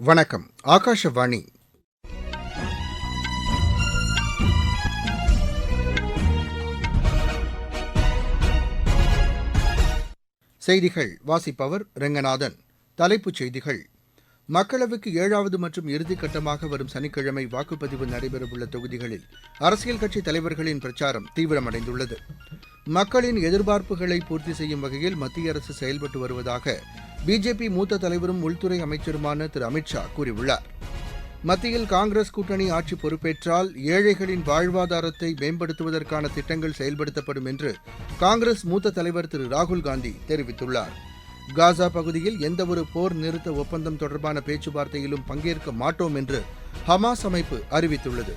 வணக்கம். ஆகாஷவாணி. செய்திகள். வாசிப்பவர் ரெங்கநாதன். தலைப்புச் செய்திகள். மக்களவைக்கு ஏழாவது மற்றும் இறுதிக்கட்டமாக வரும் சனிக்கிழமை வாக்குப்பதிவு நடைபெறவுள்ள தொகுதிகளில் அரசியல் கட்சித் தலைவர்களின் பிரச்சாரம் தீவிரமடைந்துள்ளது. மக்களின் எதிர்பார்ப்புகளை பூர்த்தி செய்யும் வகையில் மத்திய அரசு செயல்பட்டு வருவதாக பிஜேபி மூத்த தலைவரும் உள்துறை அமைச்சருமான திரு அமித் ஷா கூறியுள்ளார். மத்தியில் காங்கிரஸ் கூட்டணி ஆட்சி பொறுப்பேற்றால் ஏழைகளின் வாழ்வாதாரத்தை மேம்படுத்துவதற்கான திட்டங்கள் செயல்படுத்தப்படும் என்று காங்கிரஸ் மூத்த தலைவர் திரு ராகுல் காந்தி தெரிவித்துள்ளார். காசா பகுதியில் எந்தவொரு போர் நிறுத்த ஒப்பந்தம் தொடர்பான பேச்சுவார்த்தையிலும் பங்கேற்க மாட்டோம் என்று ஹமாஸ் அமைப்பு அறிவித்துள்ளது.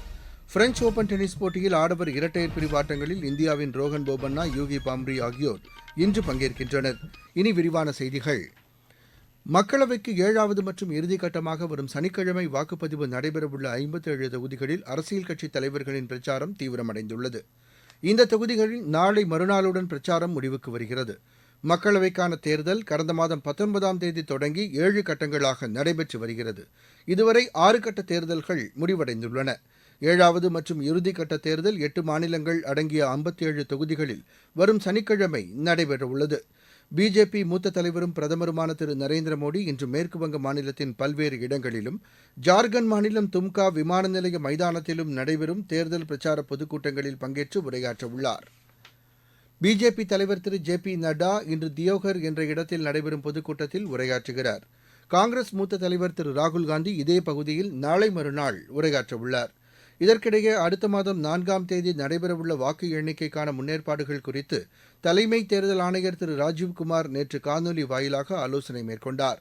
பிரெஞ்சு ஓபன் டென்னிஸ் போட்டியில் ஆடவர் இரட்டையர் பிரிவு ஆட்டங்களில் இந்தியாவின் ரோஹன் போபண்ணா யூகி பாம்ரி ஆகியோர் இன்று பங்கேற்கின்றனர். இனி விரிவான செய்திகள். மக்களவைக்கு ஏழாவது மற்றும் இறுதிக்கட்டமாக வரும் சனிக்கிழமை வாக்குப்பதிவு நடைபெறவுள்ள ஐம்பத்தேழு தொகுதிகளில் அரசியல் கட்சித் தலைவர்களின் பிரச்சாரம் தீவிரமடைந்துள்ளது. இந்த தொகுதிகளில் நாளை மறுநாளுடன் பிரச்சாரம் முடிவுக்கு வருகிறது. மக்களவைக்கான தேர்தல் கடந்த மாதம் பத்தொன்பதாம் தேதி தொடங்கி ஏழு கட்டங்களாக நடைபெற்று வருகிறது. இதுவரை ஆறு கட்ட தேர்தல்கள் முடிவடைந்துள்ளன. ஏழாவது மற்றும் இறுதிக்கட்ட தேர்தல் எட்டு மாநிலங்கள் அடங்கிய ஐம்பத்தேழு தொகுதிகளில் வரும் சனிக்கிழமை நடைபெறவுள்ளது. பிஜேபி மூத்த தலைவரும் பிரதமருமான திரு நரேந்திர மோடி இன்று மேற்குவங்க மாநிலத்தின் பல்வேறு இடங்களிலும் ஜார்க்கண்ட் மாநிலம் தும்கா விமான நிலைய மைதானத்திலும் நடைபெறும் தேர்தல் பிரச்சார பொதுக்கூட்டங்களில் பங்கேற்று உரையாற்றவுள்ளார். பிஜேபி தலைவர் திரு ஜே பி நட்டா இன்று தியோகர் என்ற இடத்தில் நடைபெறும் பொதுக்கூட்டத்தில் உரையாற்றுகிறார். காங்கிரஸ் மூத்த தலைவர் திரு ராகுல்காந்தி இதே பகுதியில் நாளை மறுநாள் உரையாற்றவுள்ளார். இதற்கிடையே அடுத்த மாதம் நான்காம் தேதி நடைபெறவுள்ள வாக்கு எண்ணிக்கைக்கான முன்னேற்பாடுகள் குறித்து தலைமை தேர்தல் ஆணையர் திரு ராஜீவ்குமார் நேற்று காணொலி வாயிலாக ஆலோசனை மேற்கொண்டார்.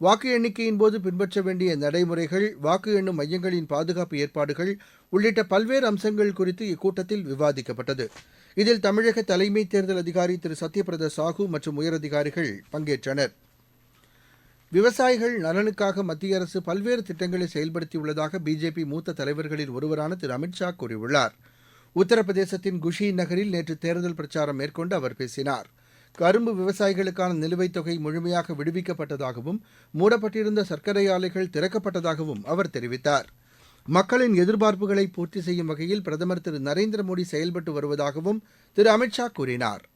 வாக்கு எண்ணிக்கையின் போது பின்பற்ற வேண்டிய நடைமுறைகள் வாக்கு எண்ணும் மையங்களின் பாதுகாப்பு ஏற்பாடுகள் உள்ளிட்ட பல்வேறு அம்சங்கள் குறித்து இக்கூட்டத்தில் விவாதிக்கப்பட்டது. இதில் தமிழக தலைமை தேர்தல் அதிகாரி திரு சத்யபிரத சாஹூ மற்றும் உயரதிகாரிகள் பங்கேற்றனர். விவசாயிகள் நலனுக்காக மத்திய அரசு பல்வேறு திட்டங்களை செயல்படுத்தியுள்ளதாக பிஜேபி மூத்த தலைவர்களில் ஒருவரான திரு அமித்ஷா கூறியுள்ளார். உத்தரப்பிரதேசத்தின் குஷி நகரில் நேற்று தேர்தல் பிரச்சாரம் மேற்கொண்டு அவர் பேசினார். கரும்பு விவசாயிகளுக்கான நிலுவைத் தொகை முழுமையாக விடுவிக்கப்பட்டதாகவும் மூடப்பட்டிருந்த சர்க்கரை ஆலைகள் திறக்கப்பட்டதாகவும் அவர் தெரிவித்தார். மக்களின் எதிர்பார்ப்புகளை பூர்த்தி செய்யும் வகையில் பிரதமர் திரு நரேந்திர மோடி செயல்பட்டு வருவதாகவும் திரு அமித்ஷா கூறினாா் கூறினார்.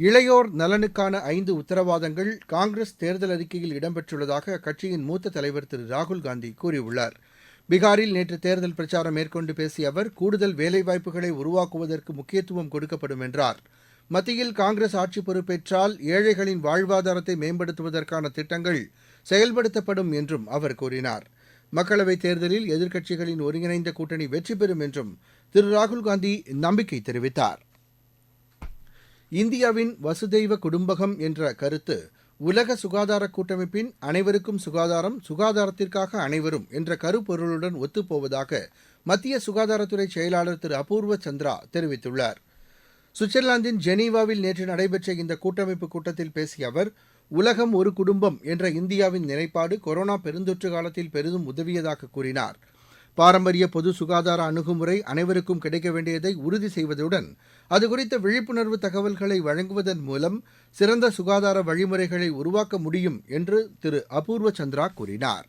இளையோர் நலனுக்கான ஐந்து உத்தரவாதங்கள் காங்கிரஸ் தேர்தல் அறிக்கையில் இடம்பெற்றுள்ளதாக அக்கட்சியின் மூத்த தலைவர் திரு ராகுல் காந்தி கூறியுள்ளார். பீகாரில் நேற்று தேர்தல் பிரச்சாரம் மேற்கொண்டு பேசிய அவர் கூடுதல் வேலைவாய்ப்புகளை உருவாக்குவதற்கு முக்கியத்துவம் கொடுக்கப்படும் என்றார். மத்தியில் காங்கிரஸ் ஆட்சி பொறுப்பேற்றால் ஏழைகளின் வாழ்வாதாரத்தை மேம்படுத்துவதற்கான திட்டங்கள் செயல்படுத்தப்படும் என்றும் அவர் கூறினார். மக்களவைத் தேர்தலில் எதிர்க்கட்சிகளின் ஒருங்கிணைந்த கூட்டணி வெற்றி பெறும் என்றும் திரு ராகுல்காந்தி நம்பிக்கை தெரிவித்தார். இந்தியாவின் வசுதெய்வ குடும்பகம் என்ற கருத்து உலக சுகாதார கூட்டமைப்பின் அனைவருக்கும் சுகாதாரம் சுகாதாரத்திற்காக அனைவரும் என்ற கருப்பொருளுடன் ஒத்துப்போவதாக மத்திய சுகாதாரத்துறை செயலாளர் திரு அபூர்வ சந்திரா தெரிவித்துள்ளார். சுவிட்சர்லாந்தின் ஜெனீவாவில் நேற்று நடைபெற்ற இந்த கூட்டமைப்பு கூட்டத்தில் பேசிய அவர் உலகம் ஒரு குடும்பம் என்ற இந்தியாவின் நிலைப்பாடு கொரோனா பெருந்தொற்று காலத்தில் பெரிதும் உதவியதாக கூறினார். பாரம்பரிய பொது சுகாதார அணுகுமுறை அனைவருக்கும் கிடைக்க வேண்டியதை உறுதி செய்வதுடன் அதுகுறித்த விழிப்புணர்வு தகவல்களை வழங்குவதன் மூலம் சிறந்த சுகாதார வழிமுறைகளை உருவாக்க முடியும் என்று திரு. அபூர்வ சந்திரா கூறினார்.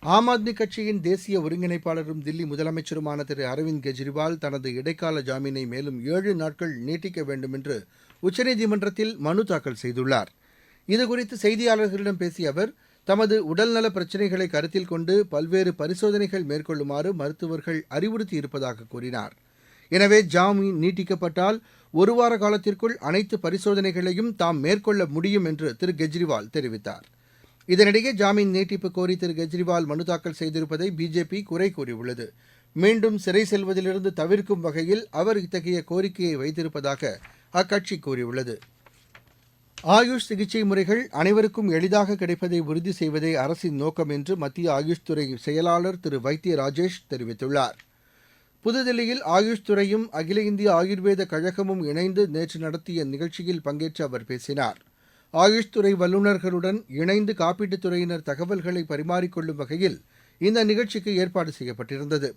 ஆம் ஆத்மி கட்சியின் தேசிய ஒருங்கிணைப்பாளரும் தில்லி முதலமைச்சருமான திரு. அரவிந்த் கெஜ்ரிவால் தனது இடைக்கால ஜாமீனை மேலும் ஏழு நாட்கள் நீட்டிக்க வேண்டும் என்று உச்சநீதிமன்றத்தில் மனு தாக்கல் செய்துள்ளார். இதுகுறித்து செய்தியாளர்களிடம் பேசிய அவர் தமது உடல்நல பிரச்சினைகளை கருத்தில் கொண்டு பல்வேறு பரிசோதனைகள் மேற்கொள்ளுமாறு மருத்துவர்கள் அறிவுறுத்தியிருப்பதாக கூறினார். எனவே ஜாமீன் நீட்டிக்கப்பட்டால் ஒரு வார காலத்திற்குள் அனைத்து பரிசோதனைகளையும் தாம் மேற்கொள்ள முடியும் என்று திரு கெஜ்ரிவால் தெரிவித்தார். இதனிடையே ஜாமீன் நீட்டிப்பு கோரி திரு கெஜ்ரிவால் மனு தாக்கல் செய்திருப்பதை பிஜேபி குறை கூறியுள்ளது. மீண்டும் சிறை செல்வதிலிருந்து தவிர்க்கும் வகையில் அவர் இத்தகைய கோரிக்கையை வைத்திருப்பதாக அக்கட்சி கூறியுள்ளது. ஆயுஷ் சிகிச்சை முறைகள் அனைவருக்கும் எளிதாக கிடைப்பதை உறுதி செய்வதே அரசின் நோக்கம் என்று மத்திய ஆயுஷ் துறை செயலாளர் திரு வைத்திய ராஜேஷ் தெரிவித்துள்ளார். புதுதில்லியில் ஆயுஷ் துறையும் அகில இந்திய ஆயுர்வேத கழகமும் இணைந்து நேற்று நடத்திய நிகழ்ச்சியில் பங்கேற்று அவர் பேசினார். ஆயுஷ் துறை வல்லுநர்களுடன் இணைந்து காப்பீட்டுத் துறையினர் தகவல்களை பரிமாறிக்கொள்ளும் வகையில் இந்த நிகழ்ச்சிக்கு ஏற்பாடு செய்யப்பட்டிருந்தது.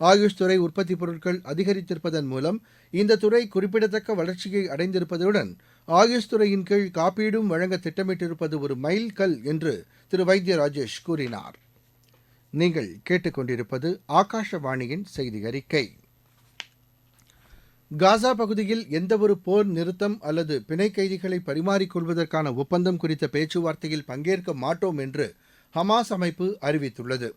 ஆயுஷ் துறை உற்பத்தி பொருட்கள் அதிகரித்திருப்பதன் மூலம் இந்த துறை குறிப்பிடத்தக்க வளர்ச்சியை அடைந்திருப்பதுடன் ஆயுஷ் துறையின் கீழ் காப்பீடும் வழங்க திட்டமிட்டிருப்பது ஒரு மைல் கல் என்று திரு வைத்திய ராஜேஷ் கூறினார். நீங்கள் கேட்டுக்கொண்டிருப்பது ஆகாஷவாணியின் செய்தி அறிக்கை. காசா பகுதியில் எந்தவொரு போர் நிறுத்தம் அல்லது பிணை கைதிகளை பரிமாறிக்கொள்வதற்கான ஒப்பந்தம் குறித்த பேச்சுவார்த்தையில் பங்கேற்க மாட்டோம் என்று ஹமாஸ் அமைப்பு அறிவித்துள்ளது.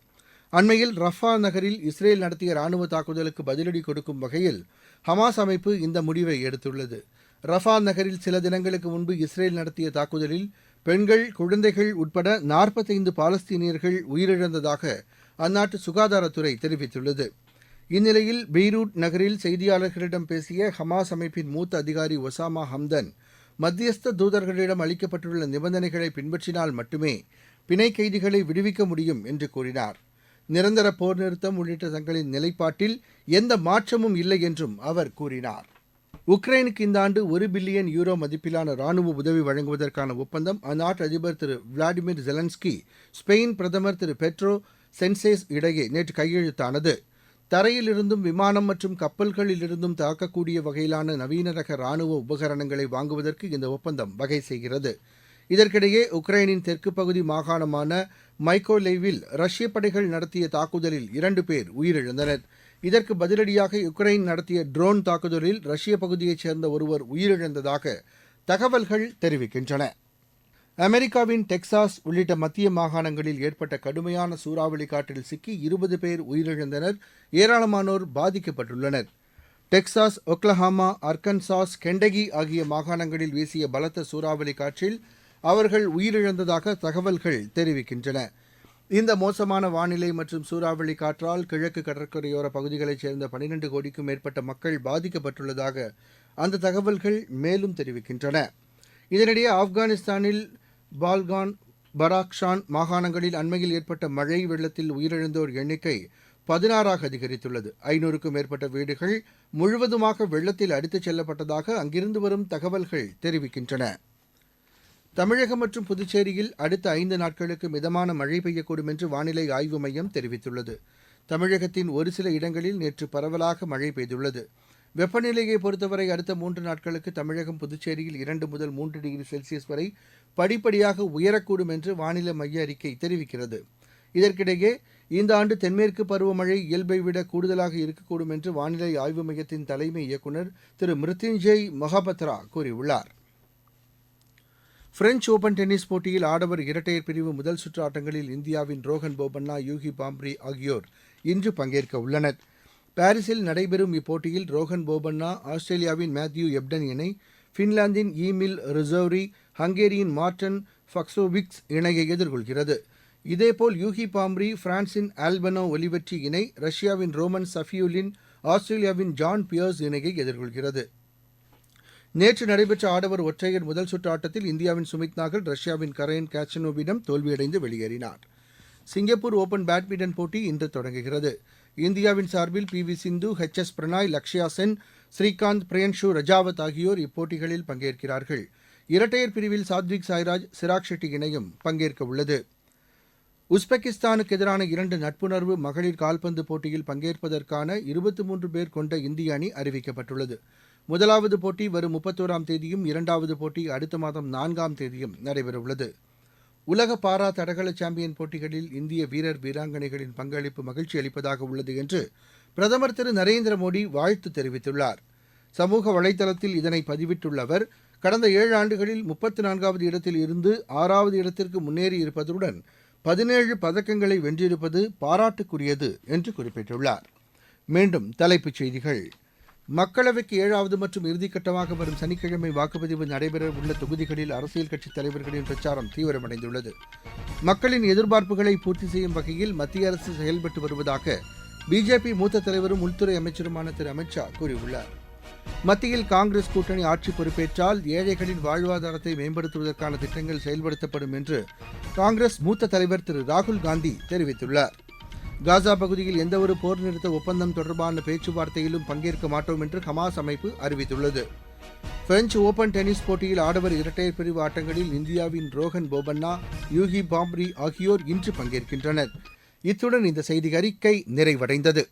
அண்மையில் ரஃபா நகரில் இஸ்ரேல் நடத்திய ராணுவ தாக்குதலுக்கு பதிலடி கொடுக்கும் வகையில் ஹமாஸ் அமைப்பு இந்த முடிவை எடுத்துள்ளது. ரஃபா நகரில் சில தினங்களுக்கு முன்பு இஸ்ரேல் நடத்திய தாக்குதலில் பெண்கள் குழந்தைகள் உட்பட நாற்பத்தைந்து பாலஸ்தீனியர்கள் உயிரிழந்ததாக அந்நாட்டு சுகாதாரத்துறை தெரிவித்துள்ளது. இந்நிலையில் பெய்ரூட் நகரில் செய்தியாளர்களிடம் பேசிய ஹமாஸ் அமைப்பின் மூத்த அதிகாரி ஒசாமா ஹம்தன் மத்தியஸ்த தூதர்களிடம் அளிக்கப்பட்டுள்ள நிபந்தனைகளை பின்பற்றினால் மட்டுமே பிணை கைதிகளை விடுவிக்க முடியும் என்று கூறினார். நிரந்தர போர் நிறுத்தம் உள்ளிட்ட தங்களின் நிலைப்பாட்டில் எந்த மாற்றமும் இல்லை என்றும் அவர் கூறினார். உக்ரைனுக்கு இந்த ஆண்டு ஒரு பில்லியன் யூரோ மதிப்பிலான ராணுவ உதவி வழங்குவதற்கான ஒப்பந்தம் அந்நாட்டு அதிபர் திரு விளாடிமிர் ஜெலன்ஸ்கி ஸ்பெயின் பிரதமர் திரு பெட்ரோ சென்சேஸ் இடையே நேற்று கையெழுத்தானது. தரையிலிருந்தும் விமானம் மற்றும் கப்பல்களிலிருந்தும் தாக்கக்கூடிய வகையிலான நவீன ரக ராணுவ உபகரணங்களை வாங்குவதற்கு இந்த ஒப்பந்தம் வகை செய்கிறது. இதற்கிடையே உக்ரைனின் தெற்கு பகுதி மாகாணமான மைக்கோலேவில் ரஷ்ய படைகள் நடத்திய தாக்குதலில் இரண்டு பேர் உயிரிழந்தனர். இதற்கு பதிலடியாக யுக்ரைன் நடத்திய ட்ரோன் தாக்குதலில் ரஷ்ய பகுதியைச் சேர்ந்த ஒருவர் உயிரிழந்ததாக தகவல்கள் தெரிவிக்கின்றன. அமெரிக்காவின் டெக்சாஸ் உள்ளிட்ட மத்திய மாகாணங்களில் ஏற்பட்ட கடுமையான சூறாவளி காற்றில் சிக்கி இருபது பேர் உயிரிழந்தனர் ஏராளமானோர் பாதிக்கப்பட்டுள்ளனர். டெக்சாஸ் ஒக்லஹாமா அர்கன்சாஸ் கெண்டகி ஆகிய மாகாணங்களில் வீசிய பலத்த சூறாவளி காற்றில் அவர்கள் உயிரிழந்ததாக தகவல்கள் தெரிவிக்கின்றன. இந்த மோசமான வானிலை மற்றும் சூறாவளி காற்றால் கிழக்கு கடற்கரையோர பகுதிகளைச் சேர்ந்த பனிரெண்டு கோடிக்கும் மேற்பட்ட மக்கள் பாதிக்கப்பட்டுள்ளதாக அந்த தகவல்கள் மேலும் தெரிவிக்கின்றன. இதனிடையே ஆப்கானிஸ்தானில் பால்கான் பராக்ஷான் மாகாணங்களில் அண்மையில் ஏற்பட்ட மழை வெள்ளத்தில் உயிரிழந்தோர் எண்ணிக்கை பதினாறாக அதிகரித்துள்ளது. ஐநூறுக்கும் மேற்பட்ட வீடுகள் முழுவதுமாக வெள்ளத்தில் அடித்துச் செல்லப்பட்டதாக அங்கிருந்து வரும் தகவல்கள் தெரிவிக்கின்றன. தமிழகம் மற்றும் புதுச்சேரியில் அடுத்த ஐந்து நாட்களுக்கு மிதமான மழை பெய்யக்கூடும் என்று வானிலை ஆய்வு மையம் தெரிவித்துள்ளது. தமிழகத்தின் ஒரு சில இடங்களில் நேற்று பரவலாக மழை பெய்துள்ளது. வெப்பநிலையை பொறுத்தவரை அடுத்த மூன்று நாட்களுக்கு தமிழகம் புதுச்சேரியில் இரண்டு முதல் மூன்று டிகிரி செல்சியஸ் வரை படிப்படியாக உயரக்கூடும் என்று வானிலை மைய அறிக்கை தெரிவிக்கிறது. இதற்கிடையே இந்த ஆண்டு தென்மேற்கு பருவமழை இயல்பை விட கூடுதலாக இருக்கக்கூடும் என்று வானிலை ஆய்வு மையத்தின் தலைமை இயக்குநர் திரு மிருத்யுஞ்சய் மொஹபத்ரா கூறியுள்ளார். பிரெஞ்ச் ஓபன் டென்னிஸ் போட்டியில் ஆடவர் இரட்டையர் பிரிவு முதல் சுற்று ஆட்டங்களில் இந்தியாவின் ரோஹன் போபண்ணா யூகி பாம்ப்ரி ஆகியோர் இன்று பங்கேற்க உள்ளனர். பாரிஸில் நடைபெறும் இப்போட்டியில் ரோஹன் போபண்ணா ஆஸ்திரேலியாவின் மேத்யூ எப்டன் இணை பின்லாந்தின் ஈமில் ரிசர்வரி ஹங்கேரியின் மார்டன் ஃபக்சோவிக்ஸ் இணையை எதிர்கொள்கிறது. இதேபோல் யூகி பாம்ரி பிரான்சின் ஆல்பனோ ஒலிவெற்றி இணை ரஷ்யாவின் ரோமன் சஃபியூலின் ஆஸ்திரேலியாவின் ஜான் பியர்ஸ் இணையை எதிர்கொள்கிறது. நேற்று நடைபெற்ற ஆடவர் ஒற்றையர் முதல் சுற்று ஆட்டத்தில் இந்தியாவின் சுமித் நாகல் ரஷ்யாவின் கரேன் கேச்சனோவிடம் தோல்வியடைந்து வெளியேறினார். சிங்கப்பூர் ஓபன் பேட்மிண்டன் போட்டி இன்று தொடங்குகிறது. இந்தியாவின் சார்பில் P V Sindhu H S Prannoy Lakshya Sen Srikanth Priyanshu Rajawat ஆகியோர் இப்போட்டிகளில் பங்கேற்கிறார்கள். இரட்டையர் பிரிவில் சாத்விக் சாய்ராஜ் சிராக் ஷெட்டி இணையும் பங்கேற்க உள்ளது. உஸ்பெகிஸ்தானுக்கு எதிரான இரண்டு நட்புணர்வு மகளிர் கால்பந்து போட்டியில் பங்கேற்பதற்கான இருபத்தி மூன்று பேர் கொண்ட இந்திய அணி அறிவிக்கப்பட்டுள்ளது. முதலாவது போட்டி வரும் முப்பத்தோராம் தேதியும் இரண்டாவது போட்டி அடுத்த மாதம் நான்காம் தேதியும் நடைபெறவுள்ளது. உலக பாரா தடகள சாம்பியன் போட்டிகளில் இந்திய வீரர் வீராங்கனைகளின் பங்களிப்பு மகிழ்ச்சி அளிப்பதாக உள்ளது என்று பிரதமர் திரு நரேந்திர மோடி வாழ்த்து தெரிவித்துள்ளார். சமூக வலைதளத்தில் இதனை பதிவிட்டுள்ள அவர் கடந்த ஏழு ஆண்டுகளில் முப்பத்தி நான்காவது இடத்தில் இருந்து ஆறாவது இடத்திற்கு முன்னேறி இருப்பதுடன் பதினேழு பதக்கங்களை வென்றிருப்பது பாராட்டுக்குரியது என்று குறிப்பிட்டுள்ளார். மீண்டும் தலைப்புச் செய்திகள். மக்களவைக்கு ஏழாவது மற்றும் இறுதிக்கட்டமாக வரும் சனிக்கிழமை வாக்குப்பதிவு நடைபெற உள்ள தொகுதிகளில் அரசியல் கட்சித் தலைவர்களின் பிரச்சாரம் தீவிரமடைந்துள்ளது. மக்களின் எதிர்பார்ப்புகளை பூர்த்தி செய்யும் வகையில் மத்திய அரசு செயல்பட்டு வருவதாக பிஜேபி மூத்த தலைவரும் உள்துறை அமைச்சருமான திரு. அமித்ஷா கூறியுள்ளார். மத்தியில் காங்கிரஸ் கூட்டணி ஆட்சி பொறுப்பேற்றால் ஏழைகளின் வாழ்வாதாரத்தை மேம்படுத்துவதற்கான திட்டங்கள் செயல்படுத்தப்படும் என்று காங்கிரஸ் மூத்த தலைவர் திரு. ராகுல் காந்தி தெரிவித்துள்ளார். காசா பகுதியில் எந்தவொரு போர் நிறுத்த ஒப்பந்தம் தொடர்பான பேச்சுவார்த்தையிலும் பங்கேற்க மாட்டோம் என்று ஹமாஸ் அமைப்பு அறிவித்துள்ளது. பிரெஞ்சு ஓபன் டென்னிஸ் போட்டியில் ஆடவர் இரட்டையர் பிரிவு ஆட்டங்களில் இந்தியாவின் ரோஹன் போபண்ணா யூகி பாம்ரி ஆகியோர் இன்று பங்கேற்கின்றனர். இத்துடன் இந்த செய்தி அறிக்கை நிறைவடைந்தது.